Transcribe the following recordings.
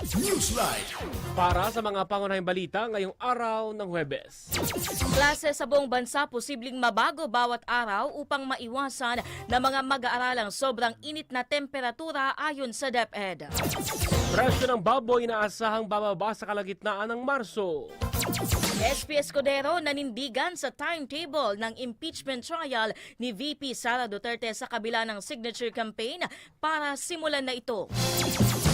Newsline. para sa mga pangunahing balita ngayong araw ng Huwebes. Klase sa buong bansa posibleng mabago bawat araw upang maiwasan na mga mag-aaralang sobrang init na temperatura ayon sa DepEd. Presyo ng baboy inaasahang bababa sa kalagitnaan ng Marso. SP Escudero nanindigan sa timetable ng impeachment trial ni VP Sara Duterte sa kabila ng signature campaign para simulan na ito.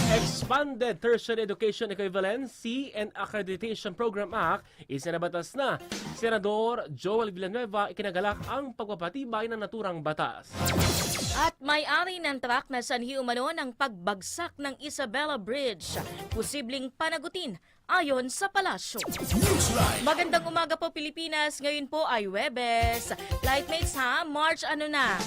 Expanded Tertiary Education Equivalency and Accreditation Program Act isinabatas na. Senador Joel Villanueva ikinagalak ang pagpapatibay ng naturang batas. At may-ari ng truck na sanhi umano ng pagbagsak ng Isabela Bridge. Posibleng panagutin ayon sa palasyo. Magandang umaga po Pilipinas. Ngayon po ay Webes. Lightmates ha, March ano na?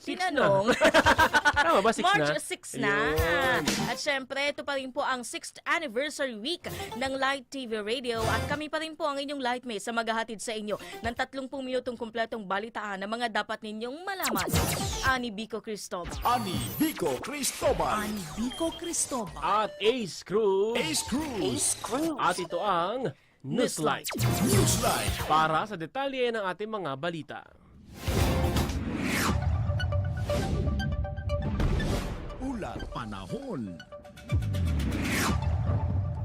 Sinanong? Tama ba, six March na? 6 na. Ayun. At syempre, ito pa rin po ang 6th anniversary week ng Light TV Radio. At kami pa rin po ang inyong Lightmates sa maghahatid sa inyo ng 30 minutong kumpletong balitaan na mga dapat ninyong malaman. Ani Bico Cristobal. Ani Vico Cristobal. Ani Bico Cristobal. At Ace Cruz. Ace Cruz. At ito ang Newslight. Newsline. Para sa detalye ng ating mga balita. Ulat panahon.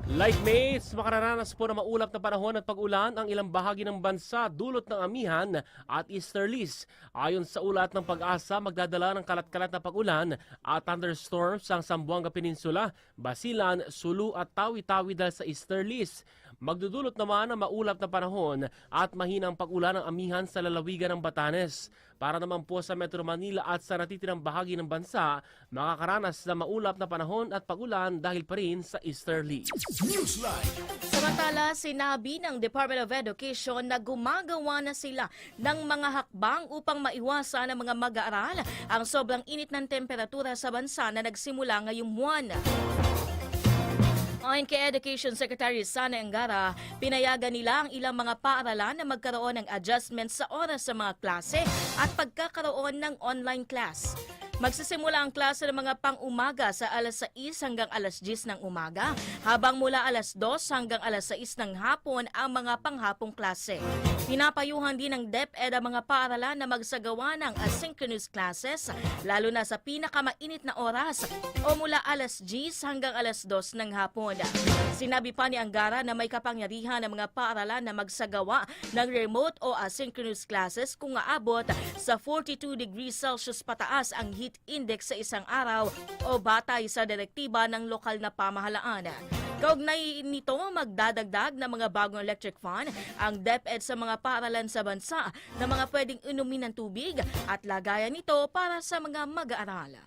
Lightmates, makararanas po na maulap na panahon at pag-ulan ang ilang bahagi ng bansa dulot ng amihan at easterlies. Ayon sa ulat ng pag-asa, magdadala ng kalat-kalat na pag-ulan at thunderstorms ang Sambuanga Peninsula, Basilan, Sulu at Tawi-Tawi dahil sa easterlies. Magdudulot naman ang maulap na panahon at mahinang pag-ulan ng amihan sa lalawigan ng Batanes. Para naman po sa Metro Manila at sa natitirang bahagi ng bansa, makakaranas na maulap na panahon at pag-ulan dahil pa rin sa easterlies. Newsline. Samantala, sinabi ng Department of Education na gumagawa na sila ng mga hakbang upang maiwasan ang mga mag-aaral ang sobrang init ng temperatura sa bansa na nagsimula ngayong buwan. Ayon kay Education Secretary Sana Angara, pinayagan nila ang ilang mga paaralan na magkaroon ng adjustment sa oras sa mga klase at pagkakaroon ng online class. Magsisimula ang klase ng mga pang-umaga sa alas 6 hanggang alas 10 ng umaga, habang mula alas 2 hanggang alas 6 ng hapon ang mga panghapong klase. Pinapayuhan din ng DepEd ang mga paaralan na magsagawa ng asynchronous classes, lalo na sa pinakamainit na oras o mula alas 10 hanggang alas 2 ng hapon. Sinabi pa ni Angara na may kapangyarihan ng mga paaralan na magsagawa ng remote o asynchronous classes kung aabot sa 42 degrees Celsius pataas ang heat index sa isang araw o batay sa direktiba ng lokal na pamahalaan. Kaugnay nito, magdadagdag ng mga bagong electric fan ang DepEd sa mga paaralan sa bansa na mga pwedeng inumin ng tubig at lagayan nito para sa mga mag-aaral.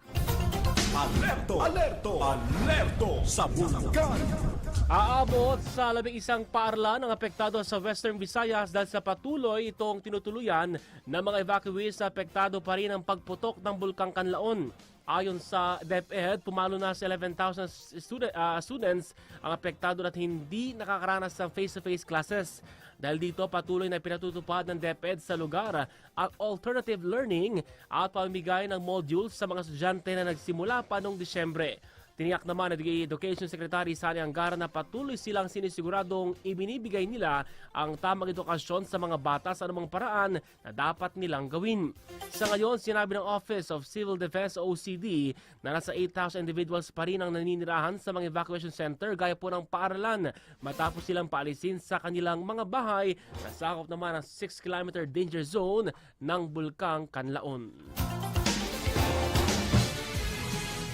Alerto. Alerto. Alerto sa bulkan. Aabot sa labing isang paaralan ang apektado sa Western Visayas dahil sa patuloy itong tinutuluyan ng mga evacuees na apektado pa rin ang pagputok ng Bulkang Kanlaon. Ayon sa DepEd, pumalo na sa 11,000 student, ah, students ang apektado at hindi nakakaranas ng face-to-face classes. Dahil dito, patuloy na pinatutupad ng DepEd sa lugar ang alternative learning at pamimigay ng modules sa mga estudyante na nagsimula pa noong Disyembre. Tiniyak naman ni Education Secretary Sani Angara na patuloy silang sinisiguradong ibinibigay nila ang tamang edukasyon sa mga bata sa anumang paraan na dapat nilang gawin. Sa ngayon, sinabi ng Office of Civil Defense OCD na nasa 8,000 individuals pa rin ang naninirahan sa mga evacuation center gaya po ng paaralan matapos silang paalisin sa kanilang mga bahay na sakop naman ang 6 km danger zone ng Bulkang Kanlaon.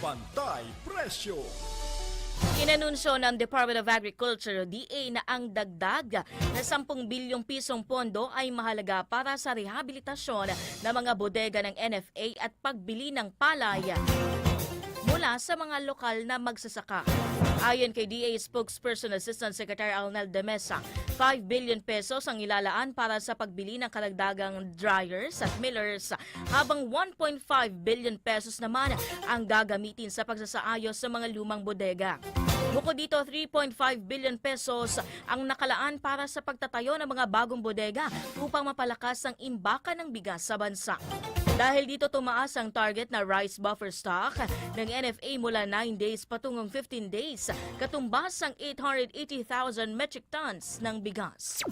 Pantay Presyo. Inanunsyo ng Department of Agriculture, DA, na ang dagdag na 10 bilyong pisong pondo ay mahalaga para sa rehabilitasyon ng mga bodega ng NFA at pagbili ng palay mula sa mga lokal na magsasaka. Ayon kay DA spokesperson Assistant Secretary Arnel de Mesa, 5 billion pesos ang ilalaan para sa pagbili ng karagdagang dryers at millers, habang 1.5 billion pesos naman ang gagamitin sa pagsasaayos sa mga lumang bodega. Bukod dito, 3.5 billion pesos ang nakalaan para sa pagtatayo ng mga bagong bodega upang mapalakas ang imbakan ng bigas sa bansa. Dahil dito tumaas ang target na rice buffer stock ng NFA mula 9 days patungong 15 days, katumbas ang 880,000 metric tons ng bigas.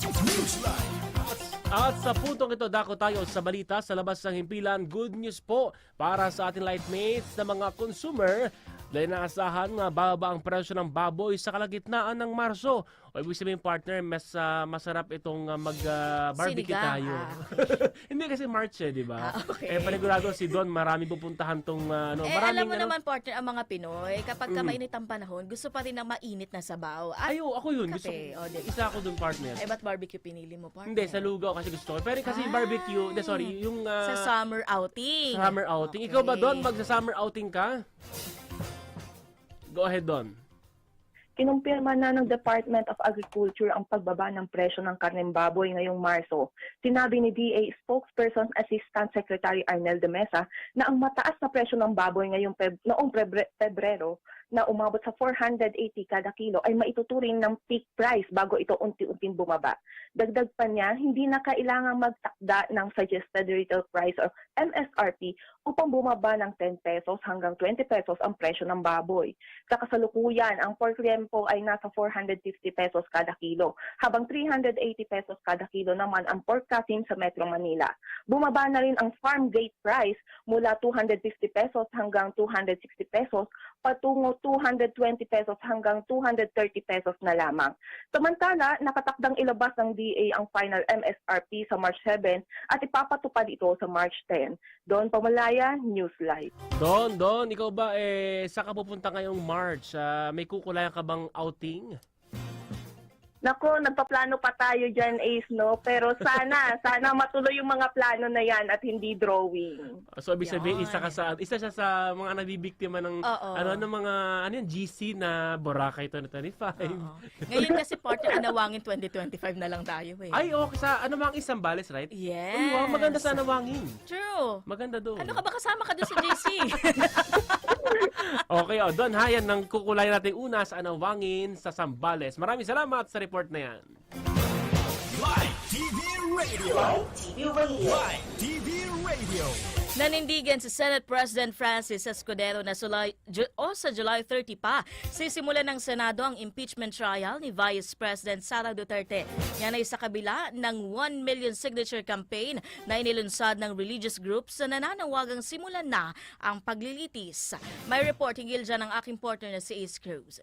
At sa puntong ito, dako tayo sa balita sa labas ng himpilan. Good news po para sa ating lightmates na mga consumer dahil naasahan nga bababa ang presyo ng baboy sa kalagitnaan ng Marso. O ibig sabihin partner, mas ah, masarap itong ah, mag-barbecue Sinigang, tayo. ah. Hindi kasi March eh, di ba? Ah, okay. Eh panigurado si Don, marami pupuntahan tong ah, ano, Eh, maraming alam mo ano, naman, partner, ang mga Pinoy, kapag ka Mm. mainit ang panahon, gusto pa rin ng mainit na sabaw. At, Ayo, ako yun. Gusto, Kape, o, di. isa ako dun partner. eh, ba't barbecue pinili mo, partner? Hindi, sa lugaw kasi gusto ko. Pero kasi Ah. barbecue, hindi, sorry, yung ah, Sa summer outing. Summer outing. Ikaw ba Okay. doon? Magsa-summer outing ka? Go ahead doon. Kinumpirma na ng Department of Agriculture ang pagbaba ng presyo ng karneng baboy ngayong Marso. Sinabi ni DA spokesperson Assistant Secretary Arnel de Mesa na ang mataas na presyo ng baboy ngayong Feb- noong Pebrero na umabot sa 480 kada kilo ay maituturing ng peak price bago ito unti-unting bumaba. Dagdag pa niya, hindi na kailangang magtakda ng suggested retail price or MSRP upang bumaba ng 10 pesos hanggang 20 pesos ang presyo ng baboy. Sa kasalukuyan, ang pork liempo ay nasa 450 pesos kada kilo, habang 380 pesos kada kilo naman ang pork casing sa Metro Manila. Bumaba na rin ang farm gate price mula 250 pesos hanggang 260 pesos patungo 220 pesos hanggang 230 pesos na lamang. Samantala, nakatakdang ilabas ng DA ang final MSRP sa March 7 at ipapatupad ito sa March 10. Doon Pamalaya, Newslight. Don, Don, ikaw ba eh saan ka pupunta ngayong March? Ah, may kukulayan ka bang outing? Nako, nagpaplano pa tayo dyan, Ace, no? Pero sana, sana matuloy yung mga plano na yan at hindi drawing. So ibig sabihin isa ka sa isa siya sa mga nabibiktima ng Oo. ano ng mga ano yan, GC na Boracay 2025. Oo. Ngayon kasi partner, anawangin 2025 na lang tayo eh. Ay, okay sa ano mga isang bales, right? Yes. Uy, wow, maganda sa nawangin. True. Maganda doon. Ano ka ba kasama ka doon sa JC? Okay, oh, Don, ha, yan ang kukulayan natin una sa Anawangin sa Sambales. Maraming salamat sa report na yan. Live TV Radio. Live TV Radio. Live TV Radio. Nanindigan si Senate President Francis Escudero na July, Ju- o sa July 30 pa, sisimulan ng Senado ang impeachment trial ni Vice President Sara Duterte. Yan ay sa kabila ng 1 million signature campaign na inilunsad ng religious groups na nananawagang simulan na ang paglilitis. May report hinggil dyan ng aking partner na si Ace Cruz.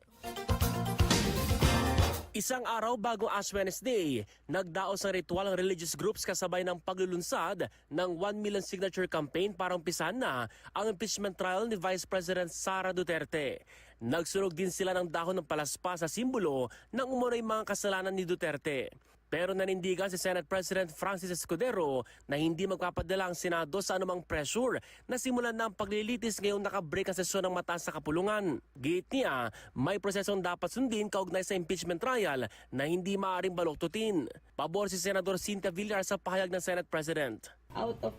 Isang araw bago Ash Wednesday, nagdaos ang ritual ang religious groups kasabay ng paglulunsad ng 1 million signature campaign para umpisan na ang impeachment trial ni Vice President Sara Duterte. Nagsunog din sila ng dahon ng palaspa sa simbolo ng umunoy mga kasalanan ni Duterte. Pero nanindigan si Senate President Francis Escudero na hindi magpapadala ang Senado sa anumang pressure na simulan na ang paglilitis ngayong nakabreak ang sesyon ng mataas sa kapulungan. Gate niya, may prosesong dapat sundin kaugnay sa impeachment trial na hindi maaaring baloktutin. Pabor si Senador Cynthia Villar sa pahayag ng Senate President. out of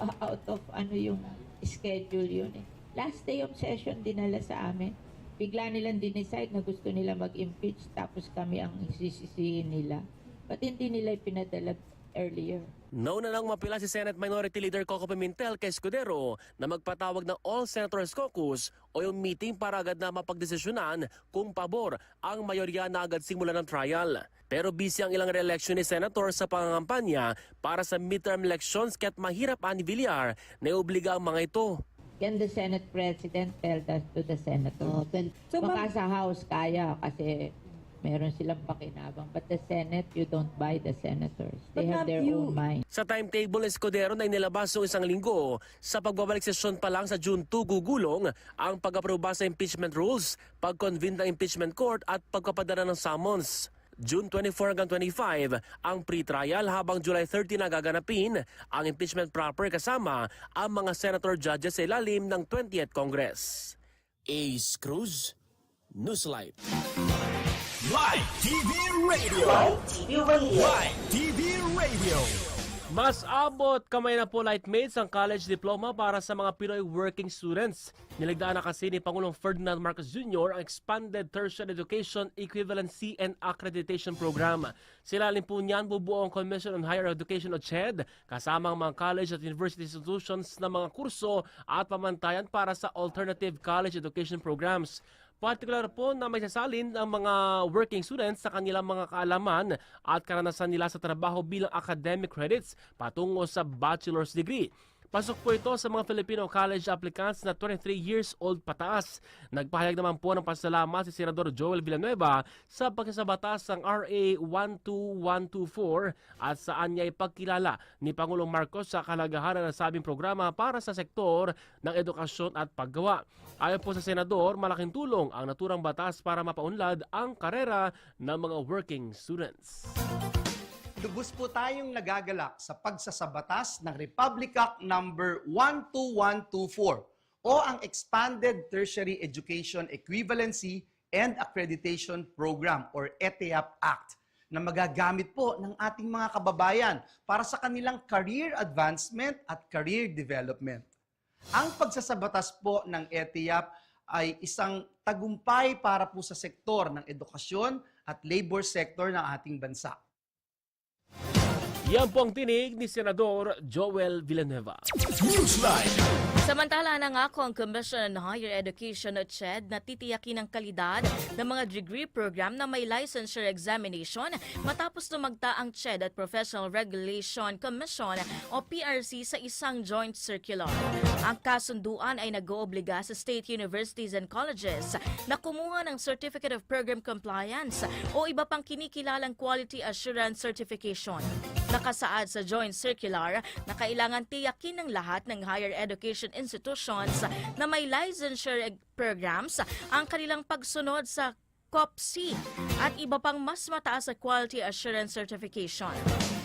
uh, out of ano yung schedule yun eh. Last day of session dinala sa amin. Bigla nilang dinecide na gusto nila mag-impeach tapos kami ang sisisihin nila. Ba't hindi nila ipinadala earlier? Nauna nang mapila si Senate Minority Leader Coco Pimentel kay Escudero na magpatawag ng All Senators Caucus o yung meeting para agad na mapagdesisyonan kung pabor ang mayorya na agad simula ng trial. Pero busy ang ilang re-election ni Senator sa pangangampanya para sa midterm elections kaya't mahirap ani Villar na iobliga ang mga ito. Can the Senate President tell that to the Senator? So, Baka sa House kaya kasi meron silang pakinabang. But the Senate, you don't buy the senators. They But have their you- own mind. Sa timetable Escudero na inilabas noong isang linggo, sa pagbabalik sesyon pa lang sa June 2 gugulong ang pag-aproba sa impeachment rules, pag-convene ng impeachment court at pagpapadala ng summons. June 24 hanggang 25 ang pre-trial habang July 30 na gaganapin ang impeachment proper kasama ang mga senator judges sa ilalim ng 20th Congress. Ace Cruz, Newslight. Live TV Radio. Live TV Radio. Live TV Radio. Mas abot kamay na po lightmates ang college diploma para sa mga Pinoy working students. Niligdaan na kasi ni Pangulong Ferdinand Marcos Jr. ang Expanded Tertiary Education Equivalency and Accreditation Program. Silalim po niyan bubuo ang Commission on Higher Education o CHED kasama ang mga college at university institutions na mga kurso at pamantayan para sa alternative college education programs. Partikular po na may sasalin ang mga working students sa kanilang mga kaalaman at karanasan nila sa trabaho bilang academic credits patungo sa bachelor's degree. Pasok po ito sa mga Filipino college applicants na 23 years old pataas. Nagpahayag naman po ng pasalamat si Senador Joel Villanueva sa pagsasabatas ng RA 12124 at saan niya ipagkilala ni Pangulong Marcos sa kalagahan ng sabing programa para sa sektor ng edukasyon at paggawa. Ayon po sa Senador, malaking tulong ang naturang batas para mapaunlad ang karera ng mga working students. Lubos po tayong nagagalak sa pagsasabatas ng Republic Act number 12124 o ang Expanded Tertiary Education Equivalency and Accreditation Program or ETEAP Act na magagamit po ng ating mga kababayan para sa kanilang career advancement at career development. Ang pagsasabatas po ng ETIAP ay isang tagumpay para po sa sektor ng edukasyon at labor sector ng ating bansa. Yan po ang tinig ni Senador Joel Villanueva. Newsline. Samantala nangako ang Commission on Higher Education o CHED na titiyakin ang kalidad ng mga degree program na may licensure examination matapos lumagta ang CHED at Professional Regulation Commission o PRC sa isang joint circular. Ang kasunduan ay nag-oobliga sa state universities and colleges na kumuha ng Certificate of Program Compliance o iba pang kinikilalang Quality Assurance Certification. Nakasaad sa joint circular na kailangan tiyakin ng lahat ng higher education institutions na may licensure programs ang kanilang pagsunod sa COPC at iba pang mas mataas na quality assurance certification.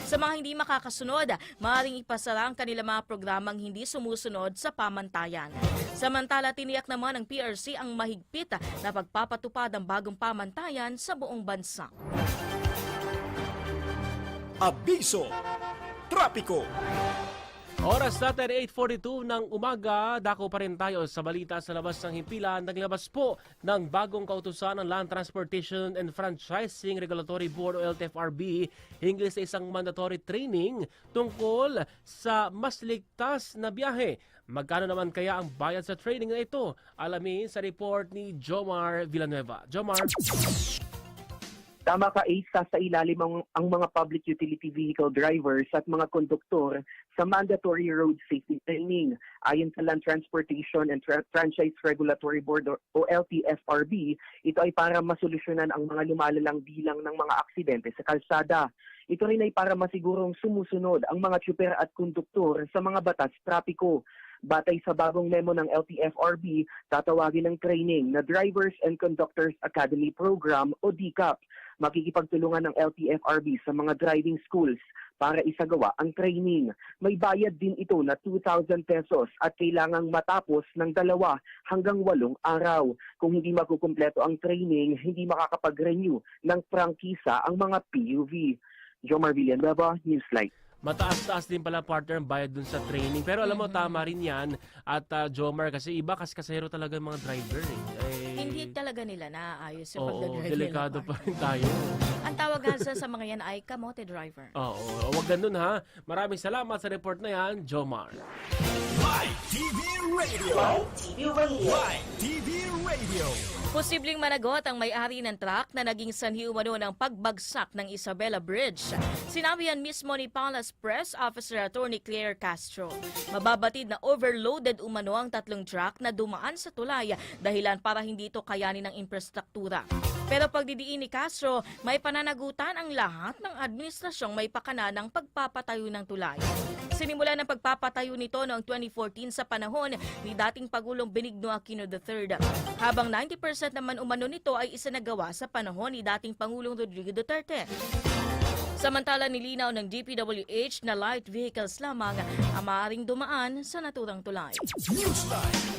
Sa mga hindi makakasunod, maaaring ipasara ang kanilang mga programang hindi sumusunod sa pamantayan. Samantala, tiniyak naman ng PRC ang mahigpit na pagpapatupad ng bagong pamantayan sa buong bansa. Abiso. Trapiko. Oras natin 8.42 ng umaga, dako pa rin tayo sa balita sa labas ng himpilan. Naglabas po ng bagong kautusan ng Land Transportation and Franchising Regulatory Board o LTFRB hinggil sa isang mandatory training tungkol sa mas ligtas na biyahe. Magkano naman kaya ang bayad sa training na ito? Alamin sa report ni Jomar Villanueva. Jomar, Tama ka, Ace, sa ilalim ang, ang mga public utility vehicle drivers at mga konduktor sa mandatory road safety training. Ayon sa Land Transportation and Tra- Franchise Regulatory Board o o LTFRB, ito ay para masolusyonan ang mga lumalalang bilang ng mga aksidente sa kalsada. Ito rin ay para masigurong sumusunod ang mga tsuper at konduktor sa mga batas trapiko. Batay sa bagong memo ng LTFRB, tatawagin ng training na Drivers and Conductors Academy Program o DCAP makikipagtulungan ng LTFRB sa mga driving schools para isagawa ang training. May bayad din ito na 2,000 pesos at kailangang matapos ng dalawa hanggang walong araw. Kung hindi makukumpleto ang training, hindi makakapag-renew ng prangkisa ang mga PUV. Jomar Villanueva, Newslight. Mataas-taas din pala partner ang bayad dun sa training. Pero alam mo, tama rin yan. At uh, Jomar, kasi iba kas kasero talaga ang mga driver eh. eh Hindi talaga nila naayos yung Oo, pagdadrive delikado nila. pa rin tayo. Ang tawag nga sa, sa mga yan ay kamote driver. Oo, wag ganun ha. Maraming salamat sa report na yan, Jomar. Live TV Radio. Live TV Radio. Live TV Radio. Posibleng managot ang may-ari ng truck na naging sanhi umano ng pagbagsak ng Isabela Bridge. Sinabi yan mismo ni Palace Press Officer Attorney Claire Castro. Mababatid na overloaded umano ang tatlong truck na dumaan sa tulay dahilan para hindi ito kayanin ng infrastruktura. Pero pagdidiin ni Castro, may pananagutan ang lahat ng administrasyong may pakana ng pagpapatayo ng tulay. Sinimula ng pagpapatayo nito noong 2014 sa panahon ni dating Pagulong Benigno Aquino III. Habang 90% naman umano nito ay isinagawa sa panahon ni dating Pangulong Rodrigo Duterte. Samantala nilinaw ng DPWH na light vehicles lamang ang maaaring dumaan sa naturang tulay.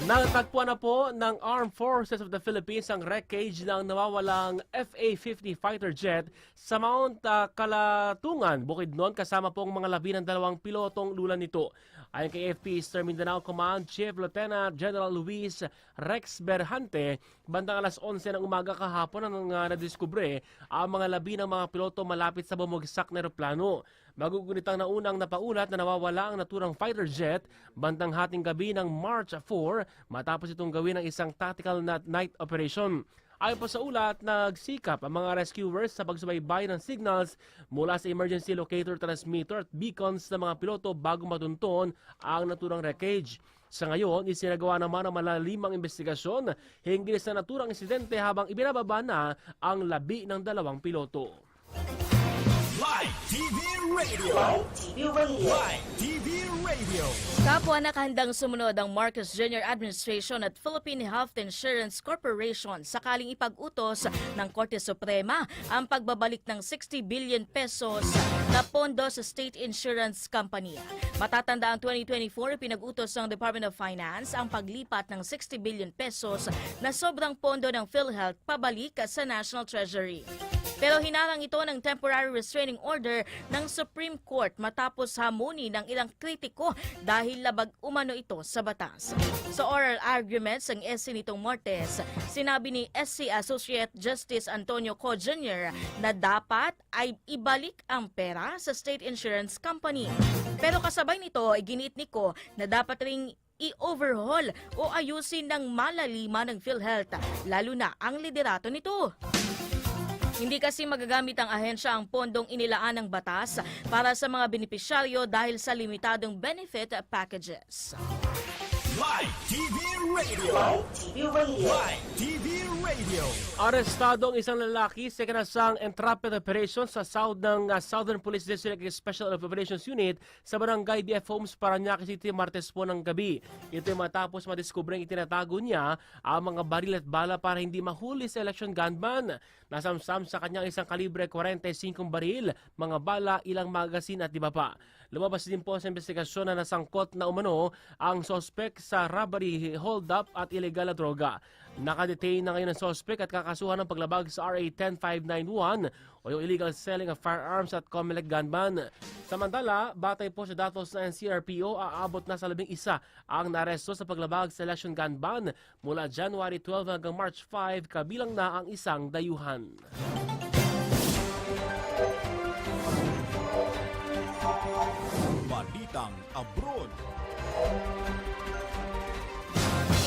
Natagpuan na po ng Armed Forces of the Philippines ang wreckage ng nawawalang FA-50 fighter jet sa Mount ah, Kalatungan, Bukidnon, kasama po ang mga labi ng dalawang pilotong lulan nito. Ayon kay FP Eastern Mindanao Command Chief Lieutenant General Luis Rex Berhante, bandang alas 11 ng umaga kahapon nang uh, nadiskubre ang mga labi ng mga piloto malapit sa bumagsak na eroplano. Magugunitang na unang napaulat na nawawala ang naturang fighter jet bandang hating gabi ng March 4 matapos itong gawin ng isang tactical night operation. Ayon po sa ulat, nagsikap ang mga rescuers sa pagsubaybay ng signals mula sa emergency locator transmitter at beacons ng mga piloto bago matunton ang naturang wreckage. Sa ngayon, isinagawa naman ang malalimang investigasyon hinggil sa naturang insidente habang ibinababa na ang labi ng dalawang piloto. Live TV Radio. Live TV Radio. Live TV Radio. Kapwa nakahandang sumunod ang Marcos Jr. Administration at Philippine Health Insurance Corporation sakaling ipag-utos ng Korte Suprema ang pagbabalik ng 60 billion pesos na pondo sa State Insurance Company. Matatanda ang 2024, pinag-utos ng Department of Finance ang paglipat ng 60 billion pesos na sobrang pondo ng PhilHealth pabalik sa National Treasury. Pero hinarang ito ng temporary restraining order ng Supreme Court matapos hamuni ng ilang kritiko dahil labag umano ito sa batas. Sa oral arguments ng SC nitong Martes, sinabi ni SC Associate Justice Antonio Co. Jr. na dapat ay ibalik ang pera sa State Insurance Company. Pero kasabay nito ay ginit ni Co na dapat ring i-overhaul o ayusin ng malalima ng PhilHealth, lalo na ang liderato nito. Hindi kasi magagamit ang ahensya ang pondong inilaan ng batas para sa mga benepisyaryo dahil sa limitadong benefit packages. Live TV Radio. Live TV Radio. Live TV Radio. Arestado ang isang lalaki sa kanasang entrapment operation sa south ng uh, Southern Police District Special Operations Unit sa barangay BF Homes, Paranaque City, Martes po ng gabi. Ito ay matapos madiskubreng itinatago niya ang mga baril at bala para hindi mahuli sa election gunman. Nasamsam sa kanyang isang kalibre 45 baril, mga bala, ilang magasin at iba pa. Lumabas din po sa investigasyon na nasangkot na umano ang sospek sa robbery, hold-up at illegal na droga. Nakadetain na ngayon ang sospek at kakasuhan ng paglabag sa RA 10591 o yung illegal selling of firearms at Comelec gunman. Samantala, batay po sa datos ng NCRPO, aabot na sa labing isa ang naresto sa paglabag sa election gun ban mula January 12 hanggang March 5 kabilang na ang isang dayuhan. Balitang Abroad.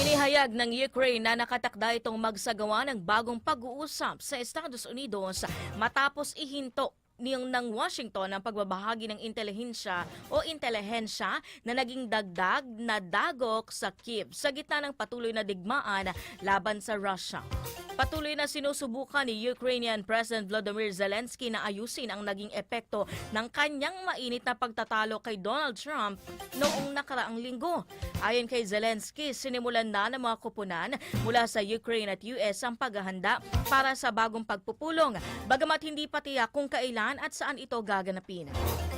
Inihayag ng Ukraine na nakatakda itong magsagawa ng bagong pag-uusap sa Estados Unidos matapos ihinto niyang ng Washington ang pagbabahagi ng intelihensya o intelihensya na naging dagdag na dagok sa Kiev sa gitna ng patuloy na digmaan laban sa Russia. Patuloy na sinusubukan ni Ukrainian President Volodymyr Zelensky na ayusin ang naging epekto ng kanyang mainit na pagtatalo kay Donald Trump noong nakaraang linggo. Ayon kay Zelensky, sinimulan na ng mga kupunan mula sa Ukraine at US ang paghahanda para sa bagong pagpupulong, bagamat hindi pa tiyak kung kailan at saan ito gaganapin.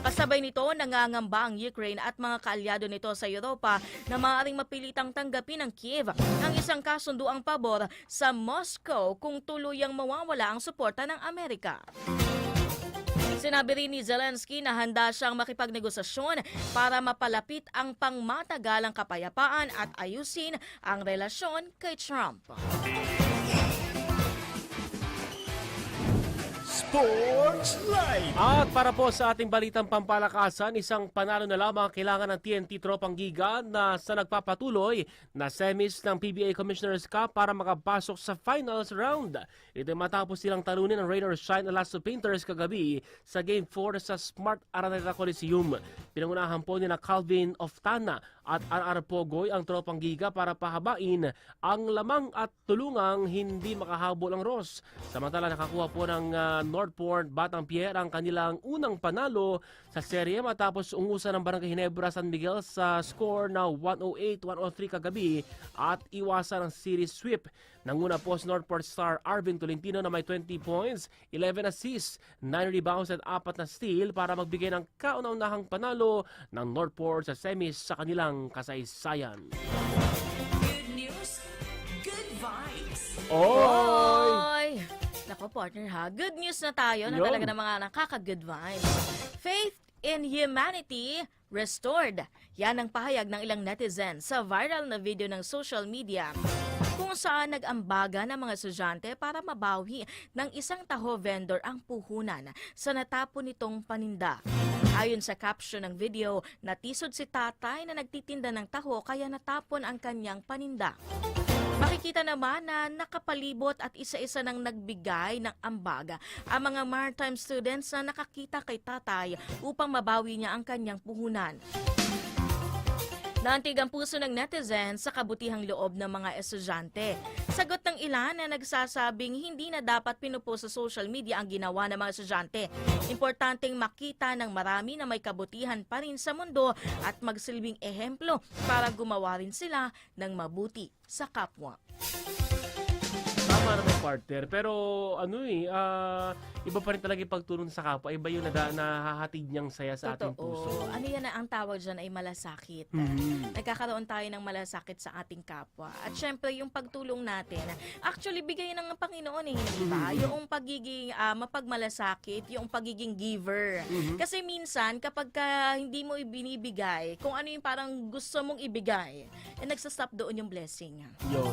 Kasabay nito, nangangamba ang Ukraine at mga kaalyado nito sa Europa na maaaring mapilitang tanggapin ng Kiev ang isang kasunduang pabor sa Moscow kung tuluyang mawawala ang suporta ng Amerika. Sinabi rin ni Zelensky na handa siyang makipagnegosasyon para mapalapit ang pangmatagalang kapayapaan at ayusin ang relasyon kay Trump. Sports Live. At para po sa ating balitang pampalakasan, isang panalo na lamang kailangan ng TNT Tropang Giga na sa nagpapatuloy na semis ng PBA Commissioners Cup para makapasok sa finals round. Ito matapos silang talunin ng Rain or Shine Alasso Painters kagabi sa Game 4 sa Smart Araneta Coliseum. Pinangunahan po ni na Calvin Oftana at RR Pogoy ang Tropang Giga para pahabain ang lamang at tulungang hindi makahabol ang Ross. Samantala nakakuha po ng ah, Northport Batang Pierre ang kanilang unang panalo sa serye matapos ungusan ng Barangay Hinebra San Miguel sa score na 108-103 kagabi at iwasan ang series sweep. Nanguna po si Northport star Arvin Tolentino na may 20 points, 11 assists, 9 rebounds at 4 na steal para magbigay ng kauna-unahang panalo ng Northport sa semis sa kanilang kasaysayan. Good news, good vibes. Oy! Oy! Nako partner ha, good news na tayo na Yun. talaga ng mga nakaka-good vibes. Faith in humanity restored. Yan ang pahayag ng ilang netizens sa viral na video ng social media kung saan nag-ambaga ng mga estudyante para mabawi ng isang taho vendor ang puhunan sa natapon nitong paninda. Ayon sa caption ng video, natisod si tatay na nagtitinda ng taho kaya natapon ang kanyang paninda. Makikita naman na nakapalibot at isa-isa nang nagbigay ng ambaga ang mga maritime students na nakakita kay tatay upang mabawi niya ang kanyang puhunan. Naantig ang puso ng netizens sa kabutihang loob ng mga estudyante. Sagot ng ilan na nagsasabing hindi na dapat pinupo sa social media ang ginawa ng mga estudyante. Importanteng makita ng marami na may kabutihan pa rin sa mundo at magsilbing ehemplo para gumawa rin sila ng mabuti sa kapwa. Tama naman partner, pero ano eh, ah, iba pa rin talaga yung pagtulong sa kapwa. Iba yung nada, nahahatid niyang saya sa ating puso. Totoo. Ano yan na ang tawag dyan ay malasakit. Mhm. Nagkakaroon tayo ng malasakit sa ating kapwa. At syempre, yung pagtulong natin, actually, bigay ng Panginoon eh, hindi ba? Yung pagiging ah, mapagmalasakit, yung pagiging giver. Kasi minsan, kapag ka hindi mo ibinibigay, kung ano yung parang gusto mong ibigay, eh, nagsastop doon yung blessing. Yo.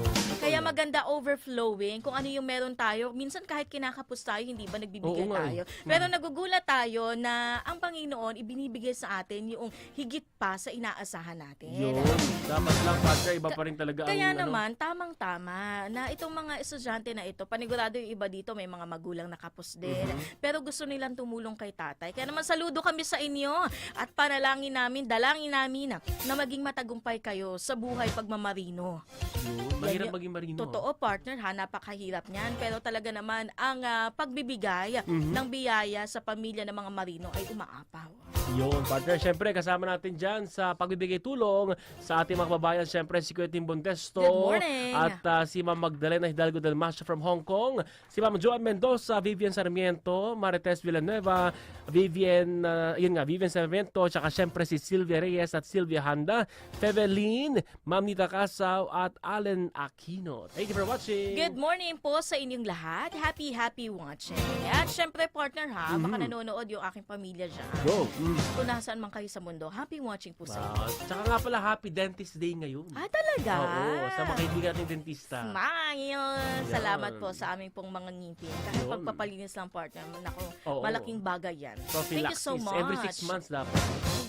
Kaya maganda overflowing kung ano yung meron tayo. Minsan kahit kinakapos tayo, hindi ba nagbibigay Oo nga eh. tayo. Pero nagugulat tayo na ang Panginoon ibinibigay sa atin yung higit pa sa inaasahan natin. Yun. Dapat lang partner, iba pa rin talaga Kaya ang ano. naman, tamang-tama na itong mga estudyante na ito, panigurado yung iba dito, may mga magulang na kapos din. Mm-hmm. Pero gusto nilang tumulong kay tatay. Kaya naman saludo kami sa inyo at panalangin namin, dalangin namin na, na maging matagumpay kayo sa buhay pagmamarino. Yun. Mahirap maging marino. Totoo, partner, ha, napakahirap niyan. Pero talaga naman, ang ah, pagbibigay ng biyaya sa pamilya ng mga marino ay umaapaw. Yun, partner. Siyempre, kasama natin dyan sa pagbibigay tulong sa ating mga kababayan. Siyempre, si Kuya Tim Bontesto. Good morning. At ah, si Ma'am Magdalena Hidalgo del Macho from Hong Kong. Si Ma'am Joan Mendoza, Vivian Sarmiento, Marites Villanueva, Vivian, ah, yun nga, Vivian Sarmiento, tsaka siyempre si Sylvia Reyes at Sylvia Handa, Fevelin, Ma'am Nita Casaw, at Allen Aquino. Thank you for watching. Good morning po sa inyong lahat. Happy, happy watching. At syempre, partner ha, baka nanonood yung aking pamilya dyan. Go. Mm. Kung nasaan man kayo sa mundo, happy watching po sa inyo. Wow. Tsaka nga pala, Happy Dentist Day ngayon. Ah, talaga? Oo, sa mga kaibigan nating dentista. Smile! Salamat po sa aming pong mga ngipin. Kahit pagpapalinis lang partner, nako, malaking bagay yan. Thank you Prophylaxis. so much. Every six months dapat.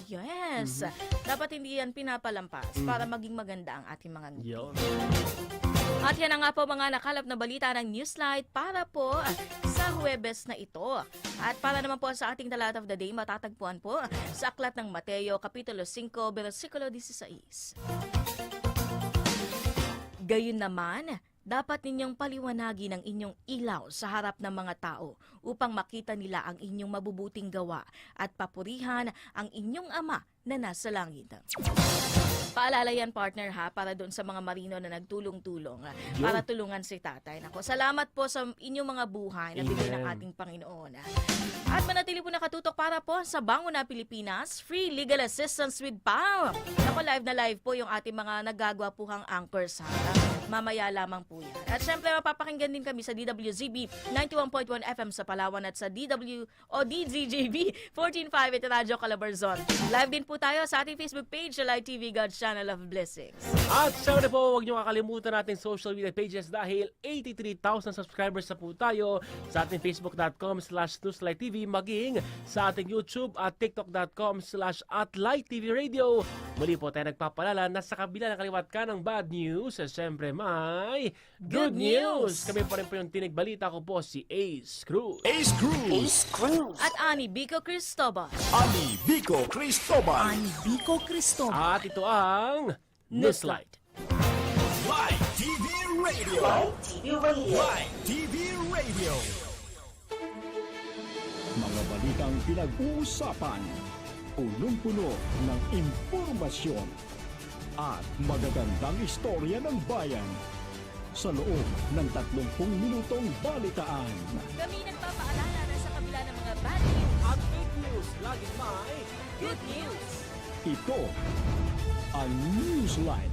Yes. Mm-hmm. Dapat hindi yan pinapalampas para maging maganda ang ating mga ngipin. Yun. At yan na nga po mga nakalap na balita ng Newslight para po sa Huwebes na ito. At para naman po sa ating talat of the day, matatagpuan po sa Aklat ng Mateo, Kapitulo 5, versikulo 16. Gayun naman, dapat ninyong paliwanagin ang inyong ilaw sa harap ng mga tao upang makita nila ang inyong mabubuting gawa at papurihan ang inyong ama na nasa langit. Paalala yan, partner ha, para doon sa mga marino na nagtulong-tulong Yun. para tulungan si tatay. Nako, salamat po sa inyong mga buhay na bigay ng Amen. ating Panginoon. At manatili po nakatutok para po sa Bango na Pilipinas, free legal assistance with PAW. Nako, live na live po yung ating mga nagagwapuhang anchors ha. Mamaya lamang po yan. At syempre, mapapakinggan din kami sa DWZB 91.1 FM sa Palawan at sa DW o DZJB 14.5 at Radyo Calabarzon. Live din po tayo sa ating Facebook page, Live TV God Channel of Blessings. At syempre po, huwag niyo kakalimutan nating social media pages dahil 83,000 subscribers na po tayo sa ating facebook.com slash TV maging sa ating YouTube at tiktok.com slash at Light TV Radio. Muli po tayo nagpapalala na sa kabila ng kaliwat ka ng bad news, eh, syempre may Good good, news. news. Kami pa rin po yung tinig balita ko po si Ace Cruz. Ace Cruz, At Ani Bico Cristobal. Ani Vico Cristobal, At ito ang Newslight. Live TV Radio. Live TV Radio. Live TV Radio. mga balitang pinag-uusapan, punong-puno ng impormasyon at magagandang istorya ng bayan sa loob ng 30 minutong balitaan. Kami nagpapaalala na sa kabila ng mga bad news, At fake news, laging may good news. Ito ang Newsline.